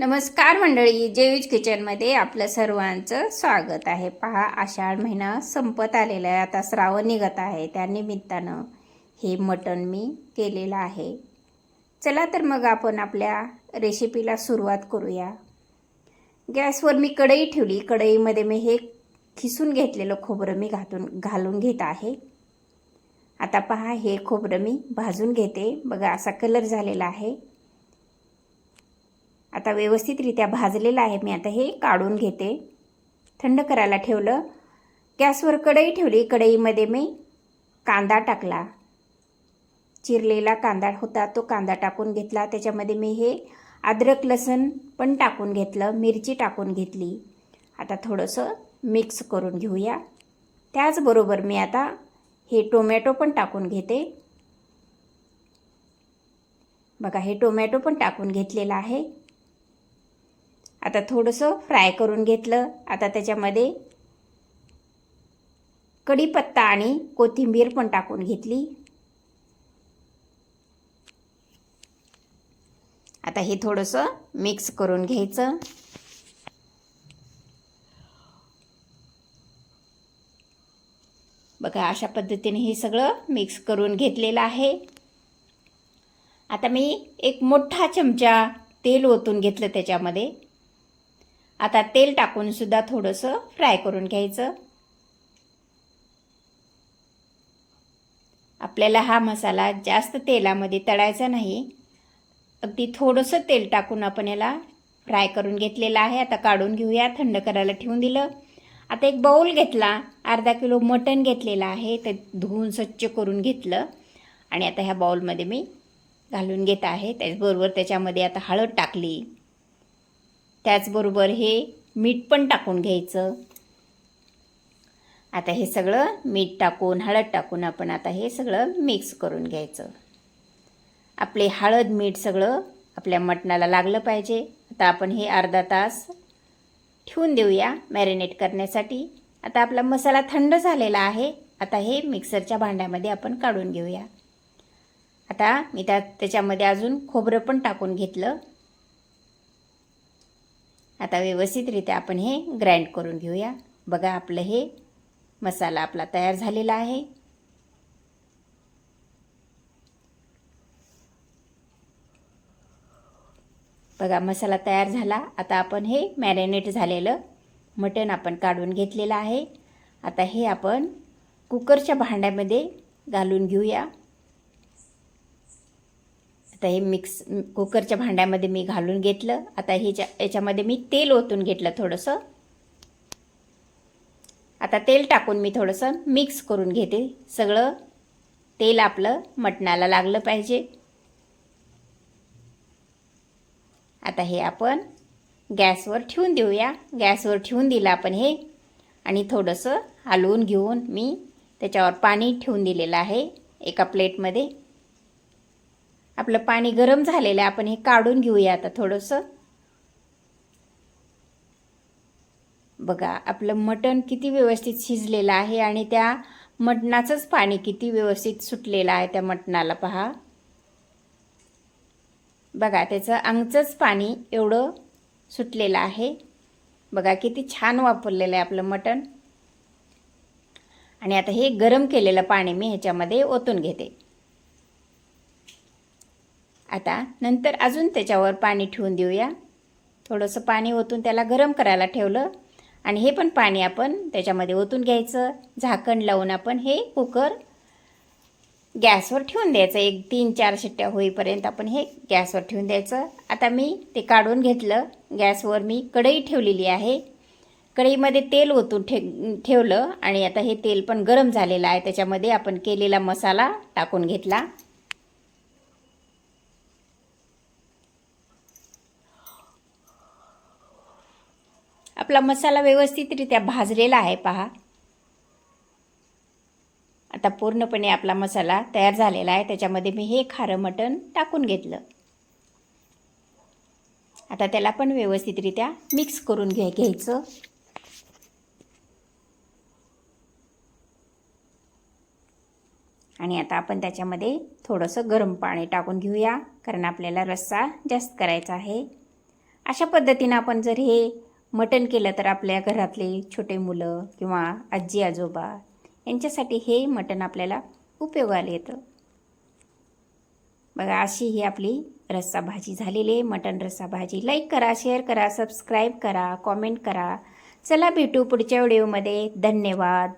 नमस्कार मंडळी जेवीज किचनमध्ये आपलं सर्वांचं स्वागत आहे. पहा आषाढ महिना संपत आलेला आहे. आता श्रावण निघत आहे. त्या निमित्तानं हे मटण मी केलेलं आहे. चला तर मग आपण आपल्या रेसिपीला सुरुवात करूया. गॅसवर मी कढई ठेवली. कढईमध्ये मी हे खिसून घेतलेलं खोबरं मी घातून घालून घेत आहे. आता पहा हे खोबरं मी भाजून घेते. बघा असा कलर झालेला आहे. आता व्यवस्थितरित्या भाजलेलं आहे. मी आता हे काढून घेते. थंड करायला ठेवलं. गॅसवर कढई ठेवली. कढईमध्ये मी कांदा टाकला. चिरलेला कांदा होता. तो कांदा टाकून घेतला. त्याच्यामध्ये मी हे अद्रक लसण पण टाकून घेतलं. मिरची टाकून घेतली. आता थोडंसं मिक्स करून घेऊया. त्याचबरोबर मी आता हे टोमॅटो पण टाकून घेते. बघा हे टोमॅटो पण टाकून घेतलेलं आहे. आता थोडंसं फ्राय करून घेतलं. आता त्याच्यामध्ये कढीपत्ता आणि कोथिंबीर पण टाकून घेतली. आता हे थोडंसं मिक्स करून घ्यायचं. बघा अशा पद्धतीने हे सगळं मिक्स करून घेतलेलं आहे. आता मी एक मोठा चमचा तेल ओतून घेतलं त्याच्यामध्ये. आता तेल टाकून सुद्धा थोडंसं फ्राय करून घ्यायचं. आपल्याला हा मसाला जास्त तेलामध्ये तळायचा नाही. अगदी थोडंसं तेल टाकून आपण याला फ्राय करून घेतलेला आहे. आता काढून घेऊया. थंड करायला ठेवून दिलं. आता एक बाऊल घेतला. अर्धा किलो मटण घेतलेलं आहे. ते धुवून स्वच्छ करून घेतलं. आणि आता ह्या बाऊलमध्ये मी घालून घेत आहे. त्याचबरोबर त्याच्यामध्ये आता हळद टाकली. त्याचबरोबर हे मीठ पण टाकून घ्यायचं. आता हे सगळं मीठ टाकून हळद टाकून आपण आता हे सगळं मिक्स करून घ्यायचं. आपले हळद मीठ सगळं आपल्या मटणाला लागलं पाहिजे. आता आपण हे अर्धा तास ठेवून देऊया मॅरिनेट करण्यासाठी. आता आपला मसाला थंड झालेला आहे. आता हे मिक्सरच्या भांड्यामध्ये आपण काढून घेऊया. आता मी त्या त्याच्यामध्ये अजून खोबरं पण टाकून घेतलं. आता व्यवस्थितरित्या आपण हे ग्राइंड करून घेऊया. बघा आपलं हे मसाला आपला तयार झालेला आहे. बघा मसाला तयार झाला. आता आपण हे मॅरिनेट झालेलं मटण आपण काढून घेतलेलं आहे. आता हे आपण कुकरच्या भांड्यामध्ये घालून घेऊया. आता हे मिक्स कुकरच्या भांड्यामध्ये मी घालून घेतलं. आता ह्याच्या याच्यामध्ये मी तेल ओतून घेतलं थोडंसं. आता तेल टाकून मी थोडंसं मिक्स करून घेते. सगळं तेल आपलं मटणाला लागलं पाहिजे. आता हे आपण गॅसवर ठेवून देऊया. गॅसवर ठेवून दिलं आपण हे. आणि थोडंसं हलवून घेऊन मी त्याच्यावर पाणी ठेवून दिलेलं आहे एका प्लेटमध्ये. आपलं पाणी गरम झालेलं आहे आपण हे काढून घेऊया आता थोडंसं. बघा आपलं मटण किती व्यवस्थित शिजलेलं आहे आणि त्या मटणाचंच पाणी किती व्यवस्थित सुटलेलं आहे त्या मटणाला पहा. बघा त्याचं अंगचंच पाणी एवढं सुटलेलं आहे. बघा किती छान वापरलेलं आहे आपलं मटण. आणि आता हे गरम केलेलं पाणी मी ह्याच्यामध्ये ओतून घेते. आता नंतर अजून त्याच्यावर पाणी ठेवून देऊया. थोडंसं पाणी ओतून त्याला गरम करायला ठेवलं. आणि हे पण पाणी आपण त्याच्यामध्ये ओतून घ्यायचं. झाकण लावून आपण हे कुकर गॅसवर ठेवून द्यायचं. एक तीन चार शिट्ट्या होईपर्यंत आपण हे गॅसवर ठेवून द्यायचं. आता मी ते काढून घेतलं. गॅसवर मी कढई ठेवलेली आहे. कढईमध्ये तेल ओतून ठे ठेवलं. आणि आता हे तेल पण गरम झालेलं आहे. त्याच्यामध्ये आपण केलेला मसाला टाकून घेतला. आपला मसाला व्यवस्थितरित्या भाजलेला आहे पहा. आता पूर्णपणे आपला मसाला तयार झालेला आहे. त्याच्यामध्ये मी हे खारं मटण टाकून घेतलं. आता त्याला पण व्यवस्थितरित्या मिक्स करून घ्या घ्यायचं. आणि आता आपण त्याच्यामध्ये थोडंसं गरम पाणी टाकून घेऊया कारण आपल्याला रस्सा जास्त करायचा आहे. अशा पद्धतीनं आपण जर हे मटण केलं तर आपल्या घरातले छोटे मुलं किंवा आजी आजोबा यांच्यासाठी हे मटण आपल्याला उपयोगाला येतं. बघा अशी ही आपली रस्सा भाजी झालेली आहे. मटण रस्सा भाजी. लाईक करा शेअर करा सबस्क्राईब करा कॉमेंट करा. चला भेटू पुढच्या व्हिडिओमध्ये धन्यवाद.